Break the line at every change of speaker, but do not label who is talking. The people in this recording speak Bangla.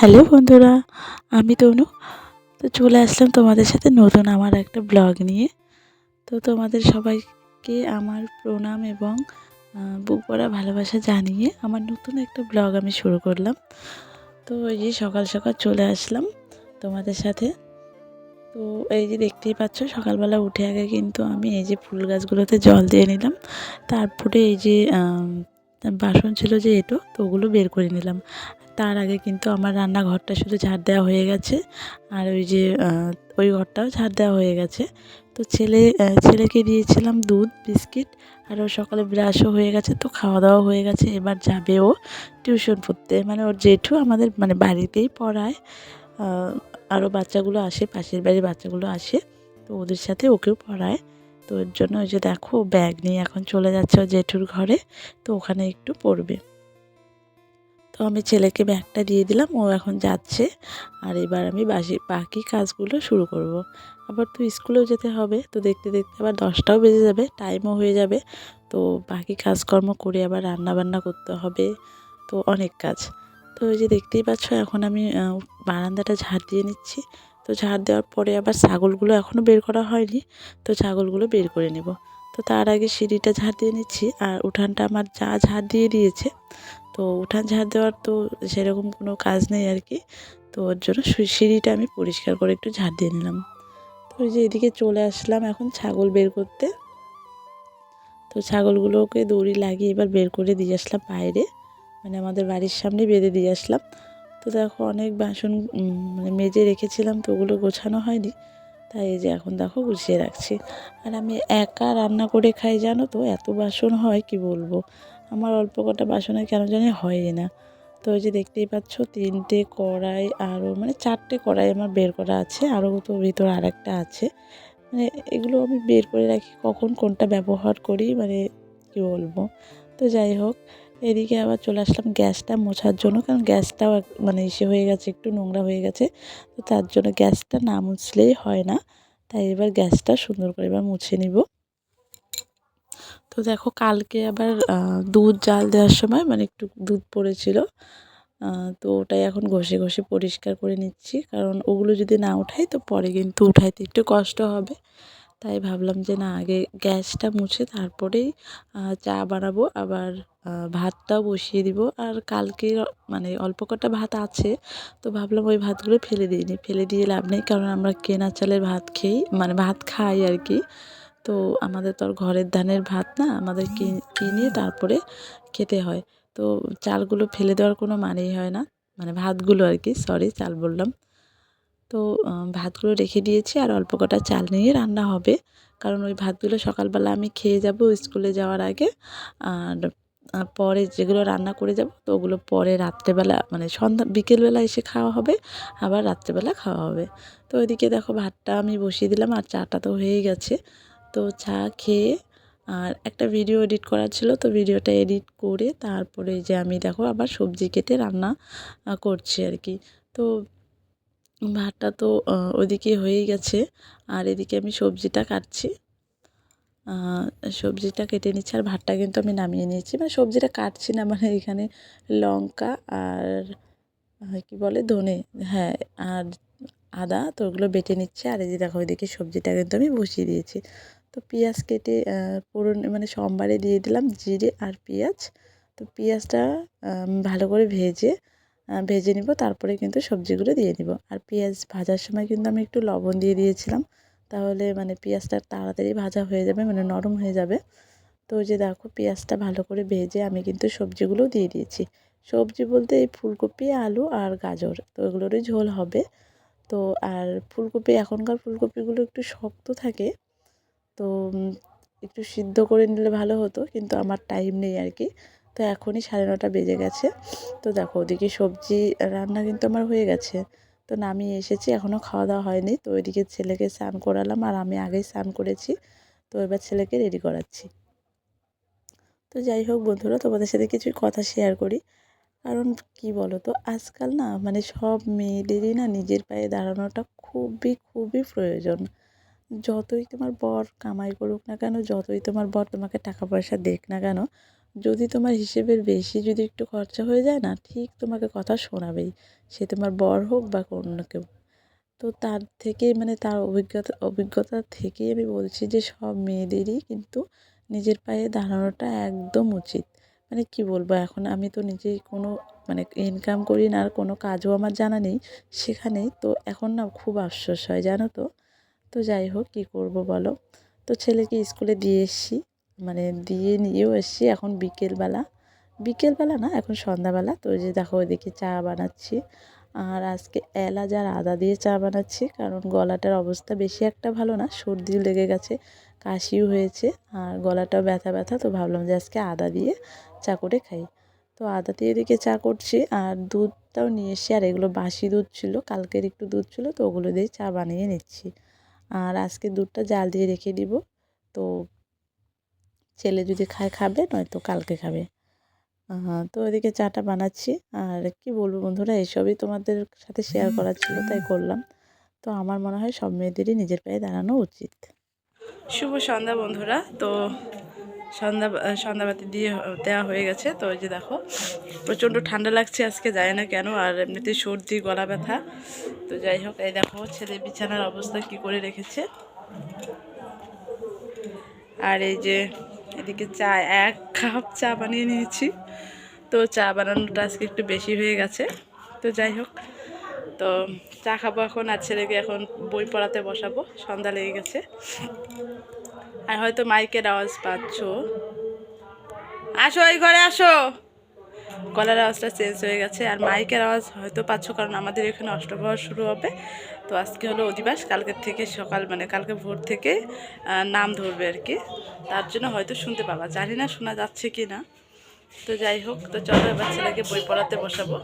হ্যালো বন্ধুরা, আমি তনু। তো চলে আসলাম তোমাদের সাথে নতুন আমার একটা ব্লগ নিয়ে। তো তোমাদের সবাইকে আমার প্রণাম এবং বুক ভরা ভালোবাসা জানিয়ে আমার নতুন একটা ব্লগ আমি শুরু করলাম। তো এই যে সকাল সকাল চলে আসলাম তোমাদের সাথে। তো এই যে দেখতেই পাচ্ছ, সকালবেলা উঠে আগে কিন্তু আমি এই যে ফুল গাছগুলোতে জল দিয়ে নিলাম। তারপরে এই যে বাসন ছিল যে এটো, তো ওগুলো বের করে নিলাম। তার আগে কিন্তু আমার রান্নাঘরটা শুধু ঝাড় দেওয়া হয়ে গেছে। আর ওই যে ওই ঘরটাও ঝাড় দেওয়া হয়ে গেছে। তো ছেলে ছেলেকে দিয়েছিলাম দুধ, বিস্কিট, আর ও সকালে ব্রাশও হয়ে গেছে, তো খাওয়া দাওয়া হয়ে গেছে। এবার যাবে ও টিউশন পড়তে। মানে ওর জেঠু আমাদের মানে বাড়িতেই পড়ায়। আরও বাচ্চাগুলো আসে, পাশের বাড়ির বাচ্চাগুলো আসে, তো ওদের সাথে ওকেও পড়ায়। তো ওর জন্য ওই যে দেখো, ব্যাগ নিয়ে এখন চলে যাচ্ছে জেঠুর ঘরে, তো ওখানে একটু পড়বে। তো আমি ছেলেকে ব্যাগটা দিয়ে দিলাম, ও এখন যাচ্ছে। আর এবার আমি বাসি, বাকি কাজগুলো শুরু করব। আবার তো স্কুলেও যেতে হবে, তো দেখতে দেখতে আবার দশটাও বেজে যাবে টাইমও হয়ে যাবে। তো বাকি কাজকর্ম করে আবার রান্না বান্না করতে হবে, তো অনেক কাজ। তো ওই যে দেখতেই পাচ্ছ, এখন আমি বারান্দাটা ঝাড় দিয়ে নিচ্ছি। তো ঝাড় দেওয়ার পরে আবার ছাগলগুলো এখনও বের করা হয়নি, তো ছাগলগুলো বের করে নেব। তো তার আগে সিঁড়িটা ঝাড় দিয়ে নিচ্ছি, আর উঠানটা আমার যা ঝাড় দিয়ে দিয়েছে তো উঠান ঝাড় দেওয়ার তো সেরকম কোনো কাজ নেই আর কি। তো ওর জন্য সিঁড়িটা আমি পরিষ্কার করে একটু ঝাড় দিয়ে নিলাম। তো ওই যে এদিকে চলে আসলাম এখন ছাগল বের করতে। তো ছাগলগুলোকে দড়ি লাগিয়ে এবার বের করে দিয়ে আসলাম বাইরে। মানে আমাদের বাড়ির সামনে বেঁধে দিয়ে আসলাম। তো দেখো অনেক বাসন মানে মেজে রেখেছিলাম তো ওগুলো গোছানো হয়নি। তাই এই যে এখন দেখো গুছিয়ে রাখছি। আর আমি একা রান্না করে খাই জানো তো? এত বাসন হয় কি বলব? আমার অল্প কটা বাসনে কেন জানি হয়ই না। তো ওই যে দেখতেই পাচ্ছ, তিনটে কড়াই আরও মানে চারটে কড়াই আমার বের করা আছে আরও তো ভিতর আরেকটা আছে। মানে এগুলো আমি বের করে রাখি, কখন কোনটা ব্যবহার করি মানে কী বলব? তো যাই হোক, এদিকে আবার চলে আসলাম গ্যাসটা মোছার জন্য, কারণ গ্যাসটাও মানে ইসে হয়ে গেছে, একটু নোংরা হয়ে গেছে। তো তার জন্য গ্যাসটা না মুছলেই হয় না, তাই এবার গ্যাসটা সুন্দর করে এবার মুছে নিব। তো দেখো কালকে আবার দুধ জাল দেওয়ার সময় মানে একটু দুধ পড়েছিল। তো ওটাই এখন ঘষে ঘষে পরিষ্কার করে নিচ্ছি। কারণ ওগুলো যদি না উঠাই তো পরে কিন্তু উঠাইতে একটু কষ্ট হবে। তাই ভাবলাম যে না, আগে গ্যাসটা মুছে তারপরেই চা বানাবো। আবার ভাতটাও বসিয়ে দিব। আর কালকে মানে অল্প কটা ভাত আছে, তো ভাবলাম ওই ভাতগুলো ফেলে দিইনি ফেলে দিয়ে লাভ নেই, কারণ আমরা কেনা চালের ভাত খেই মানে ভাত খাই আর কি। তো আমাদের তো আর ঘরের ধানের ভাত না আমাদের কিনে তারপরে খেতে হয়। তো চালগুলো ফেলে দেওয়ার কোনো মানেই হয় না মানে ভাতগুলো আর কি সরি চাল বললাম। তো ভাতগুলো রেখে দিয়েছি আর অল্প কটা চাল নিয়ে রান্না হবে। কারণ ওই ভাতগুলো সকালবেলা আমি খেয়ে যাব স্কুলে যাওয়ার আগে, আর পরে যেগুলো রান্না করে যাব তো ওগুলো পরে রাত্রেবেলা মানে সন্ধ্যা, বিকেলবেলা এসে খাওয়া হবে, আবার রাত্রেবেলা খাওয়া হবে। তো ওইদিকে দেখো ভাতটা আমি বসিয়ে দিলাম আর চাটা তো হয়েই গেছে। তো চা খেয়ে আর একটা ভিডিও এডিট করার ছিল, তো ভিডিওটা এডিট করে তারপরে যে আমি দেখো আবার সবজি কেটে রান্না করছি আর কি। তো ভাতটা তো ওদিকে হয়েই গেছে, আর এদিকে আমি সবজিটা কাটছি। সবজিটা কেটে নিচ্ছি আর ভাতটা কিন্তু আমি নামিয়ে নিয়েছি। মানে সবজিটা কাটছি না মানে এখানে লঙ্কা আর কি বলে, ধনে হ্যাঁ আর আদা তো ওগুলো বেটে নিচ্ছে। আর এই যে দেখো, ওইদিকে সবজিটা কিন্তু আমি বসিয়ে দিয়েছি। তো পেঁয়াজ কেটে পুরো মানে সোমবারে দিয়ে দিলাম জিরে আর পেঁয়াজ। তো পেঁয়াজটা ভালো করে ভেজে ভেজে নিব। তারপরে কিন্তু সবজিগুলো দিয়ে নিব। আর পেঁয়াজ ভাজার সময় কিন্তু আমি একটু লবণ দিয়ে দিয়েছিলাম। তাহলে মানে পেঁয়াজটা তাড়াতাড়ি ভাজা হয়ে যাবে মানে নরম হয়ে যাবে। তো যে দেখো, পেঁয়াজটা ভালো করে ভেজে আমি কিন্তু সবজিগুলো দিয়ে দিয়েছি। সবজি বলতে এই ফুলকপি, আলু আর গাজর, তো এগুলোরই ঝোল হবে। তো আর ফুলকপি, এখনকার ফুলকপিগুলো একটু শক্ত থাকে। তো একটু সিদ্ধ করে নিলে ভালো হতো, কিন্তু আমার টাইম নেই আর কি তো এখনই সাড়ে নটা বেজে গেছে। তো দেখো, ওদিকে সবজি রান্না কিন্তু আমার হয়ে গেছে। তো নামিয়ে এসেছি এখনও খাওয়া দাওয়া হয়নি। তো ওইদিকে ছেলেকে স্নান করালাম, আর আমি আগেই স্নান করেছি। তো এবার ছেলেকে রেডি করাচ্ছি। তো যাই হোক বন্ধুরা, তোমাদের সাথে কিছু কথা শেয়ার করি। কারণ কি বলো তো আজকাল না মানে সব মেয়েদেরই না নিজের পায়ে দাঁড়ানোটা খুবই খুবই প্রয়োজন। যতই তোমার বর কামাই করুক না কেন, যতই তোমার বর তোমাকে টাকা পয়সা দেখ না কেন, যদি তোমার হিসেবের বেশি যদি একটু খরচা হয়ে যায় না, ঠিক তোমাকে কথা শোনাবেই। সে তোমার বর হোক বা অন্য কেউ। তো তার থেকে মানে তার অভিজ্ঞতা অভিজ্ঞতা থেকেই আমি বলছি যে সব মেয়েদেরই কিন্তু নিজের পায়ে দাঁড়ানোটা একদম উচিত। মানে কি বলব, এখন আমি তো নিজেই কোনো মানে ইনকাম করি না আর কোনো কাজও আমার জানা নেই সেখানে তো এখন না খুব আফসোস হয়, জানো তো? তো যাই হোক, কী করব বলো? তো ছেলেকে স্কুলে দিয়ে এসছি মানে দিয়ে নিয়েও এসছি এখন বিকেলবেলা। বিকেলবেলা না, এখন সন্ধ্যাবেলা। তো যে দেখো, ওইদিকে চা বানাচ্ছি। আর আজকে এলাচ আর আদা দিয়ে চা বানাচ্ছি, কারণ গলাটার অবস্থা বেশি একটা ভালো না সর্দি লেগে গেছে। কাশিও হয়েছে আর গলাটাও ব্যথা ব্যথা, তো ভাবলাম যে আজকে আদা দিয়ে চা করে খাই। তো আদা দিয়ে এদিকে চা করছি আর দুধটাও নিয়ে এসে আর এগুলো বাসি দুধ ছিল, কালকের একটু দুধ ছিল, তো ওগুলো দিয়ে চা বানিয়ে নিচ্ছি। আর আজকে দুধটা জাল দিয়ে রেখে দিব, তো ছেলে যদি খায় খাবে, নয়তো কালকে খাবে। তো ওইদিকে চাটা বানাচ্ছি, আর কি বলব বন্ধুরা, এসবই তোমাদের সাথে শেয়ার করার ছিল, তাই করলাম। তো আমার মনে হয় সব মেয়েদেরই নিজের পায়ে দাঁড়ানো উচিত। শুভ সন্ধ্যা বন্ধুরা। তো সন্ধ্যা সন্ধ্যাবাতি দিয়ে দেওয়া হয়ে গেছে। তো ওই যে দেখো, প্রচণ্ড ঠান্ডা লাগছে আজকে যায় না কেন, আর এমনিতে সর্দি, গলা ব্যথা। তো যাই হোক, এই দেখো, ছেলে বিছানার অবস্থা কি করে রেখেছে। আর এই যে এদিকে চা এক কাপ চা বানিয়ে নিয়েছি। তো চা বানানোটা আজকে একটু বেশি হয়ে গেছে। তো যাই হোক তো চা খাব এখন, আর ছেলেকে এখন বই পড়াতে বসাবো, সন্ধ্যা লেগে গেছে। আর হয়তো মাইকের আওয়াজ পাচ্ছ। আসো এই ঘরে, আসো। গলার আওয়াজটা চেঞ্জ হয়ে গেছে, আর মাইকের আওয়াজ হয়তো পাচ্ছ, কারণ আমাদের এখানে অষ্টপ্রহর শুরু হবে। তো আজকে হলো অধিবাস কালকের থেকে সকাল মানে কালকে ভোর থেকে নাম ধরবে আর কি। তার জন্য হয়তো শুনতে পাবা। জানি না শোনা যাচ্ছে কি না তো যাই হোক, তো চলো এবার ছেলেকে বই পড়াতে বসাবো।